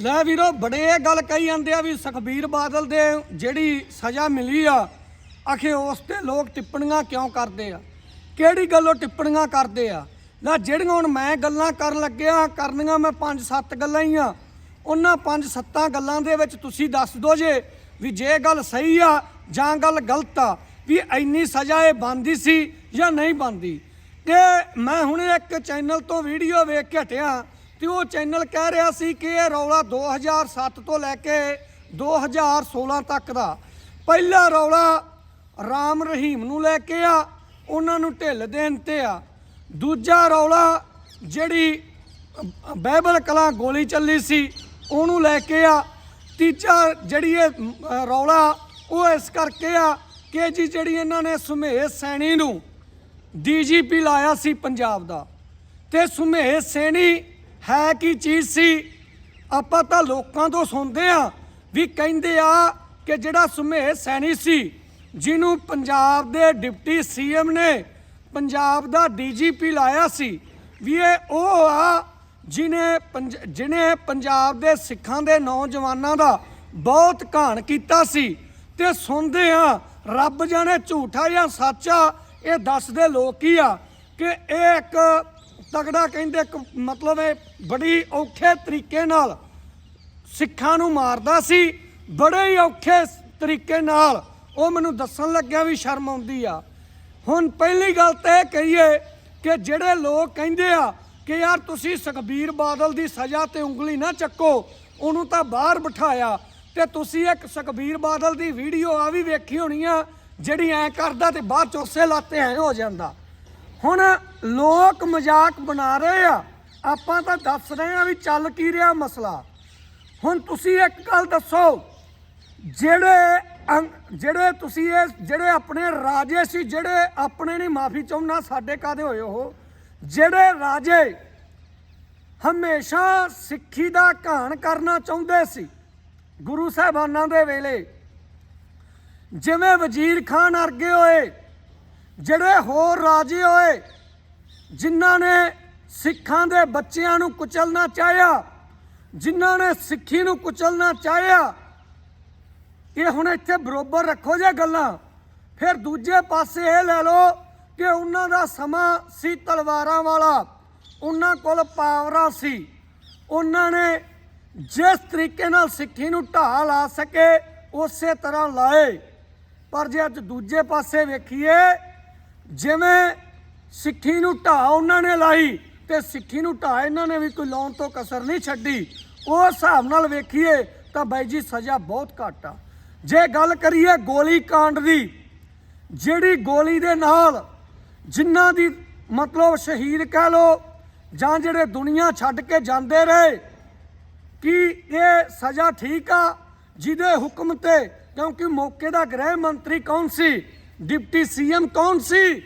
ਲੈ ਵੀਰੋ, ਬੜੇ ਇਹ ਗੱਲ ਕਹੀ ਜਾਂਦੇ ਆ ਵੀ ਸੁਖਬੀਰ ਬਾਦਲ ਦੇ ਜਿਹੜੀ ਸਜ਼ਾ ਮਿਲੀ ਆ, ਆਖੇ ਉਸ ਤੇ ਲੋਕ ਟਿੱਪਣੀਆਂ ਕਿਉਂ ਕਰਦੇ ਆ? ਕਿਹੜੀ ਗੱਲੋਂ ਟਿੱਪਣੀਆਂ ਕਰਦੇ ਆ? ਨਾ ਜਿਹੜੀਆਂ ਹੁਣ ਮੈਂ ਗੱਲਾਂ ਕਰਨ ਲੱਗਿਆ ਕਰਨੀਆਂ ਮੈਂ ਪੰਜ ਸੱਤ ਗੱਲਾਂ ਹੀ ਆ। ਉਹਨਾਂ ਪੰਜ ਸੱਤਾਂ ਗੱਲਾਂ ਦੇ ਵਿੱਚ ਤੁਸੀਂ ਦੱਸ ਦਿਓ ਜੇ ਵੀ ਜੇ ਗੱਲ ਸਹੀ ਆ ਜਾਂ ਗੱਲ ਗਲਤ ਆ, ਵੀ ਇੰਨੀ ਸਜ਼ਾ ਇਹ ਬੰਦੀ ਸੀ ਜਾਂ ਨਹੀਂ ਬੰਦੀ ਕਿ ਮੈਂ ਹੁਣ ਇੱਕ ਚੈਨਲ ਤੋਂ ਵੀਡੀਓ ਵੇਖ ਕੇ ਹਟਿਆ। ਤੇ ਉਹ ਚੈਨਲ ਕਹਿ ਰਿਹਾ ਸੀ ਕਿ ਇਹ ਰੌਲਾ 2007 ਤੋਂ ਲੈ ਕੇ 2016 ਤੱਕ ਦਾ। ਪਹਿਲਾ ਰੌਲਾ ਰਾਮ ਰਹੀਮ ਨੂੰ ਲੈ ਕੇ ਆ ਉਹਨਾਂ ਨੂੰ ਢਿੱਲ ਦੇਣ ਤੇ ਆ। ਦੂਜਾ ਰੌਲਾ ਜਿਹੜੀ ਅ, ਬਾਈਬਲ ਕਲਾ ਗੋਲੀ ਚੱਲੀ ਸੀ ਉਹਨੂੰ ਲੈ ਕੇ ਆ। ਤੀਜਾ ਜਿਹੜੀ ਇਹ ਰੌਲਾ ਉਹ ਇਸ ਕਰਕੇ ਆ ਕਿ ਜੀ ਜਿਹੜੀ ਇਹਨਾਂ ਨੇ ਸੁਮੇਧ ਸੈਣੀ ਨੂੰ ਡੀਜੀਪੀ ਲਾਇਆ ਸੀ ਪੰਜਾਬ ਦਾ। ਤੇ ਸੁਮੇਧ ਸੈਣੀ ਹੈ ਕੀ ਚੀਜ਼ ਸੀ? ਆਪਾਂ ਤਾਂ ਲੋਕਾਂ ਤੋਂ ਸੁਣਦੇ ਆ ਵੀ ਕਹਿੰਦੇ ਆ ਕਿ ਜਿਹੜਾ ਸੁਮੇਧ ਸੈਣੀ ਸੀ, ਜਿਹਨੂੰ ਪੰਜਾਬ ਦੇ ਡਿਪਟੀ ਸੀਐਮ ਨੇ ਪੰਜਾਬ ਦਾ ਡੀਜੀਪੀ ਲਾਇਆ ਸੀ, ਵੀ ਇਹ ਉਹ ਆ ਜਿਨੇ ਜਿਨੇ ਪੰਜਾਬ ਦੇ ਸਿੱਖਾਂ ਦੇ ਨੌਜਵਾਨਾਂ ਦਾ ਬਹੁਤ ਘਾਣ ਕੀਤਾ ਸੀ ਤੇ ਸੁਣਦੇ ਆ ਰੱਬ ਜਾਣੇ ਝੂਠਾ ਜਾਂ ਸੱਚਾ ਇਹ ਦੱਸਦੇ ਲੋਕ ਕੀ ਆ ਕਿ ਇਹ ਇੱਕ ਤਗੜਾ ਕਹਿੰਦੇ ਇੱਕ ਮਤਲਬ ਇਹ ਬੜੀ ਔਖੇ ਤਰੀਕੇ ਨਾਲ ਸਿੱਖਾਂ ਨੂੰ ਮਾਰਦਾ ਸੀ, ਬੜੇ ਹੀ ਔਖੇ ਤਰੀਕੇ ਨਾਲ। ਉਹ ਮੈਨੂੰ ਦੱਸਣ ਲੱਗਿਆ ਵੀ ਸ਼ਰਮ ਆਉਂਦੀ ਆ। ਹੁਣ ਪਹਿਲੀ ਗੱਲ ਤਾਂ ਇਹ ਕਹੀਏ ਕਿ ਜਿਹੜੇ ਲੋਕ ਕਹਿੰਦੇ ਆ ਕਿ ਯਾਰ ਤੁਸੀਂ ਸੁਖਬੀਰ ਬਾਦਲ ਦੀ ਸਜ਼ਾ ਤੇ ਉਂਗਲੀ ਨਾ ਚੱਕੋ, ਉਹਨੂੰ ਤਾਂ ਬਾਹਰ ਬਿਠਾਇਆ। ਤੇ ਤੁਸੀਂ ਇੱਕ ਸੁਖਬੀਰ ਬਾਦਲ ਦੀ ਵੀਡੀਓ ਆ ਵੀ ਵੇਖੀ ਹੋਣੀ ਆ, ਜਿਹੜੀ ਐ ਕਰਦਾ ਤੇ ਬਾਅਦ ਚ ਲਾਤੇ ਐ ਹੋ ਜਾਂਦਾ। ਹੁਣ ਲੋਕ ਮਜ਼ਾਕ ਬਣਾ ਰਹੇ ਆ। ਆਪਾਂ ਤਾਂ ਦੱਸ ਰਹੇ ਆ ਵੀ ਚੱਲ ਕੀ ਰਿਹਾ ਮਸਲਾ। ਹੁਣ ਤੁਸੀਂ ਇੱਕ ਗੱਲ ਦੱਸੋ, ਜਿਹੜੇ ਜਿਹੜੇ ਤੁਸੀਂ ਇਹ, ਜਿਹੜੇ ਆਪਣੇ ਰਾਜੇ ਸੀ, ਜਿਹੜੇ ਆਪਣੇ ਨਹੀਂ, ਮਾਫੀ ਚਾਹੁੰਨਾ ਸਾਡੇ ਕਾਦੇ ਹੋਏ ਉਹ? ਜਿਹੜੇ ਰਾਜੇ ਹਮੇਸ਼ਾ ਸਿੱਖੀ ਦਾ ਘਾਣ ਕਰਨਾ ਚਾਹੁੰਦੇ ਸੀ, ਗੁਰੂ ਸਾਹਿਬਾਨਾਂ ਦੇ ਵੇਲੇ। ਜਿਵੇਂ ਵਜ਼ੀਰ ਖਾਨ ਅਰਗੇ ਹੋਏ, ਜਿਹੜੇ ਹੋਰ ਰਾਜੇ ਹੋਏ, ਜਿਨ੍ਹਾਂ ਨੇ ਸਿੱਖਾਂ ਦੇ ਬੱਚਿਆਂ ਨੂੰ ਕੁਚਲਣਾ ਚਾਹਿਆ, ਜਿਨ੍ਹਾਂ ਨੇ ਸਿੱਖੀ ਨੂੰ ਕੁਚਲਣਾ ਚਾਹਿਆ। ਇਹ ਹੁਣ ਇੱਥੇ ਬਰੋਬਰ ਰੱਖੋ ਜੇ ਗੱਲਾਂ। ਫਿਰ ਦੂਜੇ ਪਾਸੇ ਇਹ ਲੈ ਲਓ ਕਿ ਉਹਨਾਂ ਦਾ ਸਮਾਂ ਸੀ ਤਲਵਾਰਾਂ ਵਾਲਾ। ਉਹਨਾਂ ਕੋਲ ਪਾਵਰਾਂ ਸੀ। ਉਹਨਾਂ ਨੇ ਜਿਸ ਤਰੀਕੇ ਨਾਲ ਸਿੱਖੀ ਨੂੰ ਢਾਹ ਲਾ ਸਕੇ, ਉਸੇ ਤਰ੍ਹਾਂ ਲਾਏ। ਪਰ ਜੇ ਅੱਜ ਦੂਜੇ ਪਾਸੇ ਵੇਖੀਏ, ਜਿਵੇਂ ਸਿੱਖੀ ਨੂੰ ਢਾਹ ਉਹਨਾਂ ਨੇ ਲਾਈ ਤੇ ਸਿੱਖੀ ਨੂੰ ਢਾਹ ਇਹਨਾਂ ਨੇ ਵੀ ਕੋਈ ਲਾਉਣ ਤੋਂ ਕਸਰ ਨਹੀਂ ਛੱਡੀ। ਉਹ ਹਿਸਾਬ ਨਾਲ ਵੇਖੀਏ ਤਾਂ ਬਾਈ ਜੀ ਸਜ਼ਾ ਬਹੁਤ ਘੱਟ ਆ। ਜੇ ਗੱਲ ਕਰੀਏ ਗੋਲੀ ਕਾਂਡ ਦੀ, ਜਿਹੜੀ ਗੋਲੀ ਦੇ ਨਾਲ ਜਿਨ੍ਹਾਂ ਦੀ ਮਤਲਬ ਸ਼ਹੀਦ ਕਹਿ ਲੋ ਜਾਂ ਜਿਹੜੇ ਦੁਨੀਆ ਛੱਡ ਕੇ ਜਾਂਦੇ ਰਹੇ, ਕਿ ਇਹ ਸਜ਼ਾ ਠੀਕ ਆ? ਜਿਹਦੇ ਹੁਕਮ ਤੇ, ਕਿਉਂਕਿ ਮੌਕੇ ਦਾ ਗ੍ਰਹਿ ਮੰਤਰੀ ਕੌਣ ਸੀ? ਡਿਪਟੀ ਸੀਐਮ ਕੌਣ ਸੀ?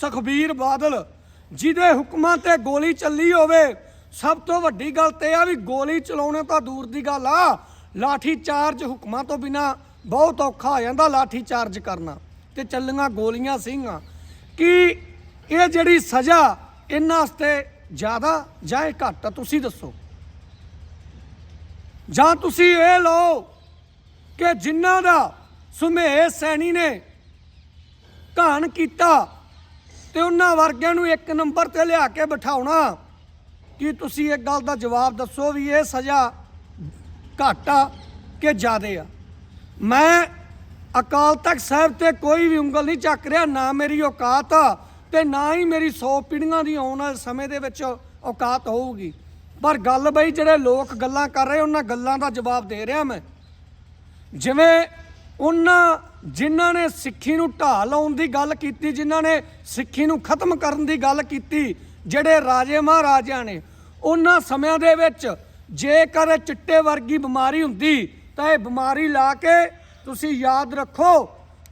ਸੁਖਬੀਰ ਬਾਦਲ। ਜਿਹਦੇ ਹੁਕਮਾਂ ਤੇ ਗੋਲੀ ਚੱਲੀ ਹੋਵੇ, ਸਭ ਤੋਂ ਵੱਡੀ ਗੱਲ ਤੇ ਆ ਵੀ ਗੋਲੀ ਚਲਾਉਣੇ ਤਾਂ ਦੂਰ ਦੀ ਗੱਲ ਆ। ਲਾਠੀ ਚਾਰਜ ਹੁਕਮਾਂ ਤੋਂ ਬਿਨਾ ਬਹੁਤ ਔਖਾ ਹੋ ਜਾਂਦਾ ਲਾਠੀ ਚਾਰਜ ਕਰਨਾ ਤੇ ਚੱਲੀਆਂ ਗੋਲੀਆਂ ਸਿੰਘਾਂ ਕਿ ਇਹ ਜਿਹੜੀ ਸਜ਼ਾ ਇਹਨਾਂ ਵਾਸਤੇ ਜ਼ਿਆਦਾ ਜਾਂ ਇਹ ਘੱਟ ਆ, ਤੁਸੀਂ ਦੱਸੋ। ਜਾਂ ਤੁਸੀਂ ਇਹ ਲਓ ਕਿ ਜਿਨ੍ਹਾਂ ਦਾ ਸੁਮੇਧ ਸੈਣੀ ਨੇ ਘਾਣ ਕੀਤਾ ਤੇ ਉਹਨਾਂ ਵਰਗਿਆਂ ਨੂੰ ਇੱਕ ਨੰਬਰ ਤੇ ਲਿਆ ਕੇ ਬਿਠਾਉਣਾ। ਕਿ ਤੁਸੀਂ ਇੱਕ ਗੱਲ ਦਾ ਜਵਾਬ ਦੱਸੋ ਵੀ ਇਹ ਸਜ਼ਾ ਘੱਟ ਆ ਕਿ ਜ਼ਿਆਦੇ ਆ? ਮੈਂ ਅਕਾਲ ਤਖਤ ਸਾਹਿਬ ਤੇ ਕੋਈ ਵੀ ਉਂਗਲ ਨਹੀਂ ਚੱਕ ਰਿਹਾ, ਨਾ ਮੇਰੀ ਔਕਾਤ ਆ ਤੇ ਨਾ ਹੀ ਮੇਰੀ 100 ਪੀੜੀਆਂ ਦੀ ਆਉਣ ਵਾਲੇ ਸਮੇਂ ਦੇ ਵਿੱਚ ਔਕਾਤ ਹੋਊਗੀ। ਪਰ ਗੱਲ ਬਈ ਜਿਹੜੇ ਲੋਕ ਗੱਲਾਂ ਕਰ ਰਹੇ, ਉਹਨਾਂ ਗੱਲਾਂ ਦਾ ਜਵਾਬ ਦੇ ਰਿਹਾ ਮੈਂ। ਜਿਵੇਂ ਉਹਨਾਂ ਜਿਨ੍ਹਾਂ ਨੇ ਸਿੱਖੀ ਨੂੰ ਢਾਹ ਲਾਉਣ ਦੀ ਗੱਲ ਕੀਤੀ, ਜਿਨ੍ਹਾਂ ਨੇ ਸਿੱਖੀ ਨੂੰ ਖਤਮ ਕਰਨ ਦੀ ਗੱਲ ਕੀਤੀ, ਜਿਹੜੇ ਰਾਜੇ ਮਹਾਰਾਜਿਆਂ ਨੇ, ਉਹਨਾਂ ਸਮਿਆਂ ਦੇ ਵਿੱਚ ਜੇਕਰ ਚਿੱਟੇ ਵਰਗੀ ਬਿਮਾਰੀ ਹੁੰਦੀ, ਤਾਂ ਇਹ ਬਿਮਾਰੀ ਲਾ ਕੇ ਤੁਸੀਂ ਯਾਦ ਰੱਖੋ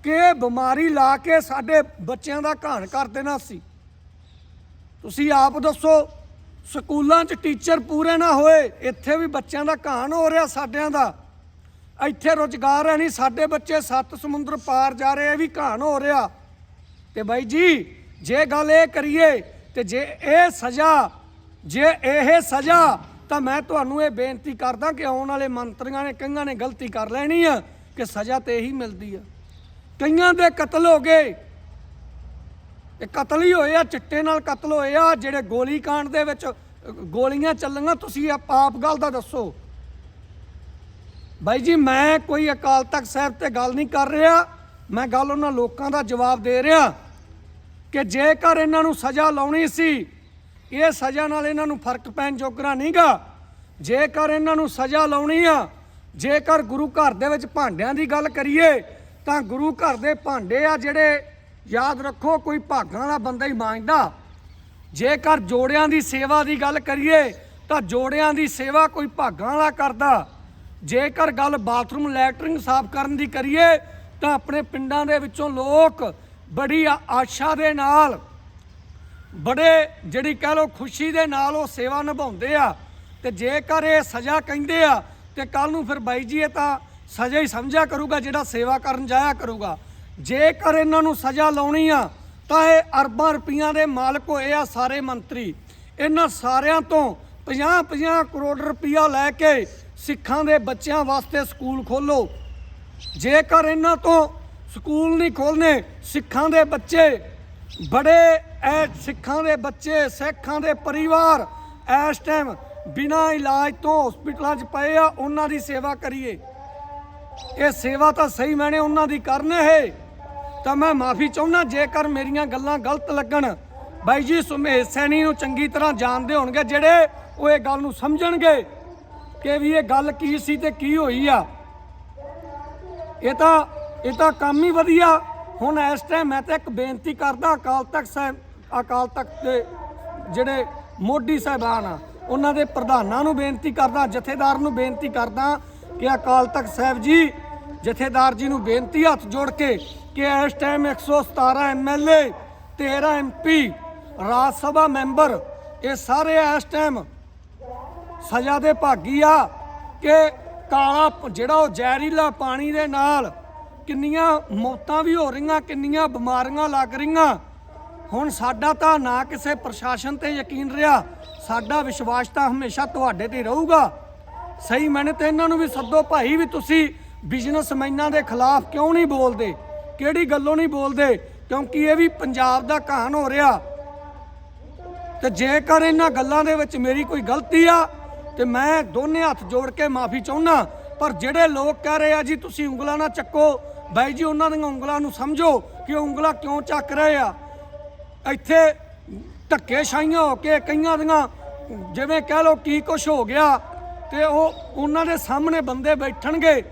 ਕਿ ਇਹ ਬਿਮਾਰੀ ਲਾ ਕੇ ਸਾਡੇ ਬੱਚਿਆਂ ਦਾ ਘਾਣ ਕਰ ਦੇਣਾ ਸੀ। ਤੁਸੀਂ ਆਪ ਦੱਸੋ, ਸਕੂਲਾਂ 'ਚ ਟੀਚਰ ਪੂਰੇ ਨਾ ਹੋਏ, ਇੱਥੇ ਵੀ ਬੱਚਿਆਂ ਦਾ ਘਾਣ ਹੋ ਰਿਹਾ, ਸਾਡਿਆਂ ਦਾ। ਇੱਥੇ ਰੁਜ਼ਗਾਰ ਹੈ ਨਹੀਂ, ਸਾਡੇ ਬੱਚੇ ਸੱਤ ਸਮੁੰਦਰ ਪਾਰ ਜਾ ਰਹੇ ਇਹ ਵੀ ਘਾਣ ਹੋ ਰਿਹਾ। ਤੇ ਬਾਈ ਜੀ, ਜੇ ਗੱਲ ਇਹ ਕਰੀਏ, ਤੇ ਜੇ ਇਹ ਸਜ਼ਾ, ਜੇ ਇਹ ਸਜ਼ਾ, ਤਾਂ ਮੈਂ ਤੁਹਾਨੂੰ ਇਹ ਬੇਨਤੀ ਕਰਦਾ ਕਿ ਆਉਣ ਵਾਲੇ ਮੰਤਰੀਆਂ ਨੇ, ਕਈਆਂ ਨੇ ਗਲਤੀ ਕਰ ਲੈਣੀ ਆ, ਕਿ ਸਜ਼ਾ ਤੇ ਇਹੀ ਮਿਲਦੀ ਆ। ਕਈਆਂ ਦੇ ਕਤਲ ਹੋ ਗਏ। ਇਹ ਕਤਲ ਹੀ ਹੋਏ ਆ, ਚਿੱਟੇ ਨਾਲ ਕਤਲ ਹੋਏ ਆ, ਜਿਹੜੇ ਗੋਲੀ ਕਾਂਡ ਦੇ ਵਿੱਚ ਗੋਲੀਆਂ ਚੱਲੀਆਂ ਤੁਸੀਂ ਆਪ ਆਪ ਗੱਲ ਦਾ ਦੱਸੋ। ਬਾਈ ਜੀ, ਮੈਂ ਕੋਈ ਅਕਾਲ ਤਖਤ ਸਾਹਿਬ ਤੇ ਗੱਲ ਨਹੀਂ ਕਰ ਰਿਹਾ। ਮੈਂ ਗੱਲ ਉਹਨਾਂ ਲੋਕਾਂ ਦਾ ਜਵਾਬ ਦੇ ਰਿਹਾ ਕਿ ਜੇਕਰ ਇਹਨਾਂ ਨੂੰ ਸਜ਼ਾ ਲਾਉਣੀ ਸੀ, ਇਹ ਸਜ਼ਾ ਨਾਲ ਇਹਨਾਂ ਨੂੰ ਫ਼ਰਕ ਪੈਣ ਜੋਗਰਾ ਨਹੀਂਗਾ। ਜੇਕਰ ਇਹਨਾਂ ਨੂੰ ਸਜ਼ਾ ਲਾਉਣੀ ਆ, ਜੇਕਰ ਗੁਰੂ ਘਰ ਦੇ ਵਿੱਚ ਭਾਂਡਿਆਂ ਦੀ ਗੱਲ ਕਰੀਏ, ਤਾਂ ਗੁਰੂ ਘਰ ਦੇ ਭਾਂਡੇ ਆ ਜਿਹੜੇ, ਯਾਦ ਰੱਖੋ, ਕੋਈ ਭਾਗਾਂ ਵਾਲਾ ਬੰਦਾ ਹੀ ਮਾਂਜਦਾ। ਜੇਕਰ ਜੋੜਿਆਂ ਦੀ ਸੇਵਾ ਦੀ ਗੱਲ ਕਰੀਏ, ਤਾਂ ਜੋੜਿਆਂ ਦੀ ਸੇਵਾ ਕੋਈ ਭਾਗਾਂ ਵਾਲਾ ਕਰਦਾ। ਜੇਕਰ ਗੱਲ ਬਾਥਰੂਮ ਲੈਟਰਿੰਗ ਸਾਫ਼ ਕਰਨ ਦੀ ਕਰੀਏ, ਤਾਂ ਆਪਣੇ ਪਿੰਡਾਂ ਦੇ ਵਿੱਚੋਂ ਲੋਕ ਬੜੀ ਆਸ਼ਾ ਦੇ ਨਾਲ, ਬੜੇ ਜਿਹੜੀ ਕਹਿ ਲੋ ਖੁਸ਼ੀ ਦੇ ਨਾਲ ਉਹ ਸੇਵਾ ਨਿਭਾਉਂਦੇ ਆ। ਤੇ ਜੇਕਰ ਇਹ ਸਜ਼ਾ ਕਹਿੰਦੇ ਆ, ਤੇ ਕੱਲ ਨੂੰ ਫਿਰ ਬਾਈ ਜੀ ਇਹ ਤਾਂ ਸਜ਼ਾ ਹੀ ਸਮਝਿਆ ਕਰੂਗਾ, ਜਿਹੜਾ ਸੇਵਾ ਕਰਨ ਜਾਇਆ ਕਰੂਗਾ। ਜੇਕਰ ਇਹਨਾਂ ਨੂੰ ਸਜ਼ਾ ਲਾਉਣੀ ਆ, ਤਾਂ ਇਹ ਅਰਬਾਂ ਰੁਪਈਆਂ ਦੇ ਮਾਲਕ ਹੋਏ ਆ ਸਾਰੇ ਮੰਤਰੀ। ਇਹਨਾਂ ਸਾਰਿਆਂ ਤੋਂ 50 50 ਕਰੋੜ ਰੁਪਈਆ ਲੈ ਕੇ ਸਿੱਖਾਂ ਦੇ ਬੱਚਿਆਂ ਵਾਸਤੇ ਸਕੂਲ ਖੋਲੋ ਜੇਕਰ ਇਹਨਾਂ ਤੋਂ ਸਕੂਲ ਨਹੀਂ ਖੋਲਨੇ ਸਿੱਖਾਂ ਦੇ ਬੱਚੇ, ਬੜੇ ਐ ਸਿੱਖਾਂ ਦੇ ਬੱਚੇ, ਸਿੱਖਾਂ ਦੇ ਪਰਿਵਾਰ ਇਸ ਟਾਈਮ ਬਿਨਾਂ ਇਲਾਜ ਤੋਂ ਹਸਪੀਟਲਾਂ 'ਚ ਪਏ ਆ, ਉਹਨਾਂ ਦੀ ਸੇਵਾ ਕਰੀਏ। ਇਹ ਸੇਵਾ ਤਾਂ ਸਹੀ ਮੈਨੇ ਉਹਨਾਂ ਦੀ ਕਰਨੇ ਹੈ ਤਾਂ ਮੈਂ ਮਾਫੀ ਚਾਹੁੰਦਾ ਜੇਕਰ ਮੇਰੀਆਂ ਗੱਲਾਂ ਗਲਤ ਲੱਗਣ, ਬਾਈ ਜੀ ਸੁਮੇਸ਼ ਸੈਣੀ ਨੂੰ ਚੰਗੀ ਤਰ੍ਹਾਂ ਜਾਣਦੇ ਹੋਣਗੇ, ਜਿਹੜੇ ਉਹ ਇਹ ਗੱਲ ਨੂੰ ਸਮਝਣਗੇ। ਕਿ ਵੀ ਇਹ ਗੱਲ ਕੀ ਸੀ ਤੇ ਕੀ ਹੋਈ ਆ? ਇਹ ਤਾਂ ਇਹ ਤਾਂ ਕੰਮ ਹੀ ਵਧੀਆ। ਹੁਣ ਇਸ ਟਾਈਮ ਮੈਂ ਤਾਂ ਇੱਕ ਬੇਨਤੀ ਕਰਦਾ ਅਕਾਲ ਤਖਤ ਸਾਹਿਬ, ਅਕਾਲ ਤਖਤ ਦੇ ਜਿਹੜੇ ਮੋਢੀ ਸਾਹਿਬਾਨ ਆ, ਉਹਨਾਂ ਦੇ ਪ੍ਰਧਾਨਾਂ ਨੂੰ ਬੇਨਤੀ ਕਰਦਾ, ਜਥੇਦਾਰ ਨੂੰ ਬੇਨਤੀ ਕਰਦਾ ਕਿ ਅਕਾਲ ਤਖਤ ਸਾਹਿਬ ਜੀ, ਜਥੇਦਾਰ ਜੀ ਨੂੰ ਬੇਨਤੀ ਹੱਥ ਜੋੜ ਕੇ ਕਿ ਇਸ time 117 MLA 13 MP Rajya Sabha member, ਇਹ ਸਾਰੇ ਇਸ ਟਾਈਮ ਸਜ਼ਾ ਦੇ ਭਾਗੀ ਆ ਕਿ ਕਾਲਾ ਜਿਹੜਾ ਉਹ ਜ਼ਹਿਰੀਲਾ ਪਾਣੀ ਦੇ ਨਾਲ ਕਿੰਨੀਆਂ ਮੌਤਾਂ ਵੀ ਹੋ ਰਹੀਆਂ, ਕਿੰਨੀਆਂ ਬਿਮਾਰੀਆਂ ਲੱਗ ਰਹੀਆਂ। ਹੁਣ ਸਾਡਾ ਤਾਂ ਨਾ ਕਿਸੇ ਪ੍ਰਸ਼ਾਸਨ ਤੇ ਯਕੀਨ ਰਿਹਾ, ਸਾਡਾ ਵਿਸ਼ਵਾਸ ਤਾਂ ਹਮੇਸ਼ਾ ਤੁਹਾਡੇ ਤੇ ਹੀ ਰਹੂਗਾ। ਸਹੀ, ਮੈਨੇ ਤੇ ਇਹਨਾਂ ਨੂੰ ਵੀ ਸੱਦੋ, ਭਾਈ ਵੀ ਤੁਸੀਂ ਬਿਜ਼ਨਸਮੈਨਾਂ ਦੇ ਖਿਲਾਫ ਕਿਉਂ ਨਹੀਂ ਬੋਲਦੇ? ਕਿਹੜੀ ਗੱਲੋਂ ਨਹੀਂ ਬੋਲਦੇ? ਕਿਉਂਕਿ ਇਹ ਵੀ ਪੰਜਾਬ ਦਾ ਕਹਾਣ ਹੋ ਰਿਹਾ। ਤੇ ਜੇਕਰ ਇਹਨਾਂ ਗੱਲਾਂ ਦੇ ਵਿੱਚ ਮੇਰੀ ਕੋਈ ਗਲਤੀ ਆ ਤੇ ਮੈਂ ਦੋਨੇ ਹੱਥ ਜੋੜ ਕੇ ਮਾਫੀ ਚਾਹੁੰਦਾ ਪਰ ਜਿਹੜੇ ਲੋਕ ਕਹਿ ਰਹੇ ਆ ਜੀ, ਤੁਸੀਂ ਉਂਗਲਾਂ ਨਾ ਚੱਕੋ, ਬਾਈ ਜੀ, ਉਹਨਾਂ ਦੀਆਂ ਉਂਗਲਾਂ ਨੂੰ ਸਮਝੋ ਕਿ ਉਹ ਉਂਗਲਾਂ ਕਿਉਂ ਚੱਕ ਰਹੇ ਆ। ਇੱਥੇ ਧੱਕੇ ਛਾਈਆਂ ਹੋ ਕੇ ਕਈਆਂ ਦੀਆਂ, ਜਿਵੇਂ ਕਹਿ ਲਓ ਕੀ ਕੁਛ ਹੋ ਗਿਆ, ਤੇ ਉਹ ਉਹਨਾਂ ਦੇ ਸਾਹਮਣੇ ਬੰਦੇ ਬੈਠਣਗੇ,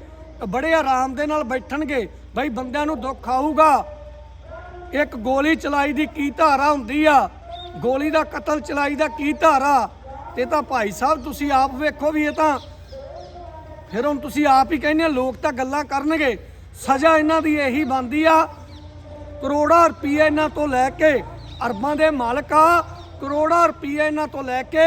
ਬੜੇ ਆਰਾਮ ਦੇ ਨਾਲ ਬੈਠਣਗੇ, ਬਈ ਬੰਦਿਆਂ ਨੂੰ ਦੁੱਖ ਆਊਗਾ। ਇੱਕ ਗੋਲੀ ਚਲਾਈ ਦੀ ਕੀ ਧਾਰਾ ਹੁੰਦੀ ਆ? ਗੋਲੀ ਦਾ ਕਤਲ ਚਲਾਈ ਦਾ ਕੀ ਧਾਰਾ? ਇਹ ਤਾਂ ਭਾਈ ਸਾਹਿਬ ਤੁਸੀਂ ਆਪ ਵੇਖੋ ਵੀ ਇਹ ਤਾਂ ਫਿਰ ਹੁਣ ਤੁਸੀਂ ਆਪ ਹੀ ਕਹਿੰਦੇ ਲੋਕ ਤਾਂ ਗੱਲਾਂ ਕਰਨਗੇ। ਸਜ਼ਾ ਇਹਨਾਂ ਦੀ ਇਹੀ ਬੰਦੀ ਆ। ਕਰੋੜਾਂ ਰੁਪਏ ਇਹਨਾਂ ਤੋਂ ਲੈ ਕੇ ਅਰਬਾਂ ਦੇ ਮਾਲਕ ਆ। ਕਰੋੜਾਂ ਰੁਪਏ ਇਹਨਾਂ ਤੋਂ ਲੈ ਕੇ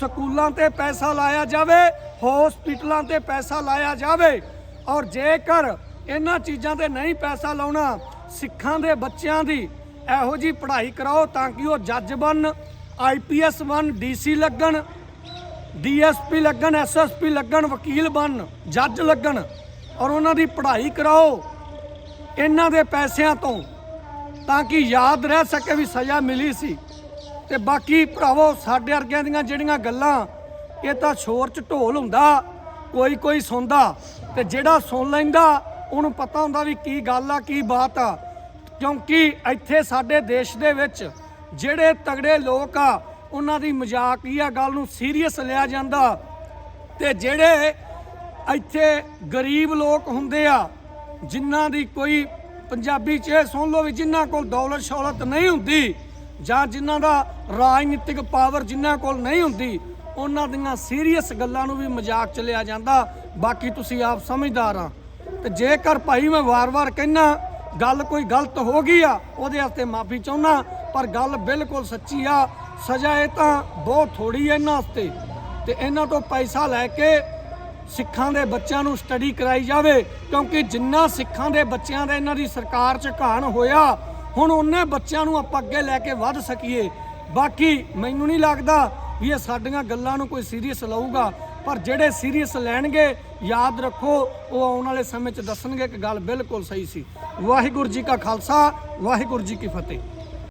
ਸਕੂਲਾਂ ਤੇ ਪੈਸਾ ਲਾਇਆ ਜਾਵੇ ਹਸਪੀਟਲਾਂ ਤੇ ਪੈਸਾ ਲਾਇਆ ਜਾਵੇ। ਔਰ ਜੇਕਰ ਇਹਨਾਂ ਚੀਜ਼ਾਂ ਤੇ ਨਹੀਂ ਪੈਸਾ ਲਾਉਣਾ ਸਿੱਖਾਂ ਦੇ ਬੱਚਿਆਂ ਦੀ ਇਹੋ ਜੀ ਪੜ੍ਹਾਈ ਕਰਾਓ ਤਾਂ ਕਿ ਉਹ ਜੱਜ ਬਣਨ ਆਈਪੀਐਸ ਬਣ ਡੀਸੀ ਲੱਗਣ ਡੀਐਸਪੀ ਲੱਗਣ ਐਸਐਸਪੀ ਲੱਗਣ, ਵਕੀਲ ਬਣ, ਜੱਜ ਲੱਗਣ ਔਰ ਉਹਨਾਂ ਦੀ ਪੜ੍ਹਾਈ ਕਰਾਓ ਇਹਨਾਂ ਦੇ ਪੈਸਿਆਂ ਤੋਂ ਤਾਂ ਕਿ ਯਾਦ ਰਹਿ ਸਕੇ ਵੀ ਸਜ਼ਾ ਮਿਲੀ ਸੀ। ਤੇ ਬਾਕੀ ਭਰਾਵੋ, ਸਾਡੇ ਵਰਗਿਆਂ ਦੀਆਂ ਜਿਹੜੀਆਂ ਗੱਲਾਂ, ਇਹ ਤਾਂ ਸ਼ੋਰ ਚ ਢੋਲ ਹੁੰਦਾ, ਕੋਈ ਕੋਈ ਸੁਣਦਾ ਤੇ ਜਿਹੜਾ ਸੁਣ ਲੈਂਦਾ, ਉਹਨੂੰ ਪਤਾ ਹੁੰਦਾ ਵੀ ਕੀ ਗੱਲ ਆ, ਕੀ ਬਾਤ ਆ। ਕਿਉਂਕਿ ਇੱਥੇ ਸਾਡੇ ਦੇਸ਼ ਦੇ ਵਿੱਚ ਜਿਹੜੇ ਤਗੜੇ ਲੋਕ ਆ, ਉਹਨਾਂ ਦੀ ਮਜ਼ਾਕ ਹੀ ਆ, ਗੱਲ ਨੂੰ ਸੀਰੀਅਸ ਲਿਆ ਜਾਂਦਾ। ਤੇ ਜਿਹੜੇ ਇੱਥੇ ਗਰੀਬ ਲੋਕ ਹੁੰਦੇ ਆ, ਜਿਨ੍ਹਾਂ ਦੀ ਕੋਈ ਪੰਜਾਬੀ ਚ ਇਹ ਸੁਣ ਲਓ ਵੀ ਜਿਨ੍ਹਾਂ ਕੋਲ ਦੌਲਤ ਸ਼ੌਲਤ ਨਹੀਂ ਹੁੰਦੀ, ਜਾਂ ਜਿਨ੍ਹਾਂ ਦਾ ਰਾਜਨੀਤਿਕ ਪਾਵਰ ਜਿਨ੍ਹਾਂ ਕੋਲ ਨਹੀਂ ਹੁੰਦੀ, ਉਹਨਾਂ ਦੀਆਂ ਸੀਰੀਅਸ ਗੱਲਾਂ ਨੂੰ ਵੀ ਮਜ਼ਾਕ ਚ ਲਿਆ ਜਾਂਦਾ। ਬਾਕੀ ਤੁਸੀਂ ਆਪ ਸਮਝਦਾਰ ਆ। ਤੇ ਜੇਕਰ ਭਾਈ ਮੈਂ ਵਾਰ-ਵਾਰ ਕਹਿਣਾ ਗੱਲ ਕੋਈ ਗਲਤ ਹੋ ਗਈ ਆ, ਉਹਦੇ ਵਾਸਤੇ ਮਾਫੀ ਚਾਹੁੰਦਾ ਪਰ ਗੱਲ ਬਿਲਕੁਲ ਸੱਚੀ ਆ, ਸਜ਼ਾ ਇਹ ਤਾਂ ਬਹੁਤ ਥੋੜੀ ਹੈ ਇਹਨਾਂ ਵਾਸਤੇ। ਤੇ ਇਹਨਾਂ ਤੋਂ ਪੈਸਾ ਲੈ ਕੇ ਸਿੱਖਾਂ ਦੇ ਬੱਚਿਆਂ ਨੂੰ ਸਟੱਡੀ ਕਰਾਈ ਜਾਵੇ, ਕਿਉਂਕਿ ਜਿੰਨਾ ਸਿੱਖਾਂ ਦੇ ਬੱਚਿਆਂ ਦਾ ਇਹਨਾਂ ਦੀ ਸਰਕਾਰ 'ਚ ਘਾਣ ਹੋਇਆ, ਹੁਣ ਉਹਨੇ ਬੱਚਿਆਂ ਨੂੰ ਆਪਾਂ ਅੱਗੇ ਲੈ ਕੇ ਵੱਧ ਸਕੀਏ। ਬਾਕੀ ਮੈਨੂੰ ਨਹੀਂ ਲੱਗਦਾ ਵੀ ਇਹ ਸਾਡੀਆਂ ਗੱਲਾਂ ਨੂੰ ਕੋਈ ਸੀਰੀਅਸ ਲਊਗਾ, ਪਰ ਜਿਹੜੇ ਸੀਰੀਅਸ ਲੈਣਗੇ, ਯਾਦ ਰੱਖੋ, ਉਹ ਆਉਣ ਵਾਲੇ ਸਮੇਂ 'ਚ ਦੱਸਣਗੇ ਕਿ ਗੱਲ ਬਿਲਕੁਲ ਸਹੀ ਸੀ। ਵਾਹਿਗੁਰੂ ਜੀ ਕਾ ਖਾਲਸਾ, ਵਾਹਿਗੁਰੂ ਜੀ ਕੀ ਫਤਿਹ।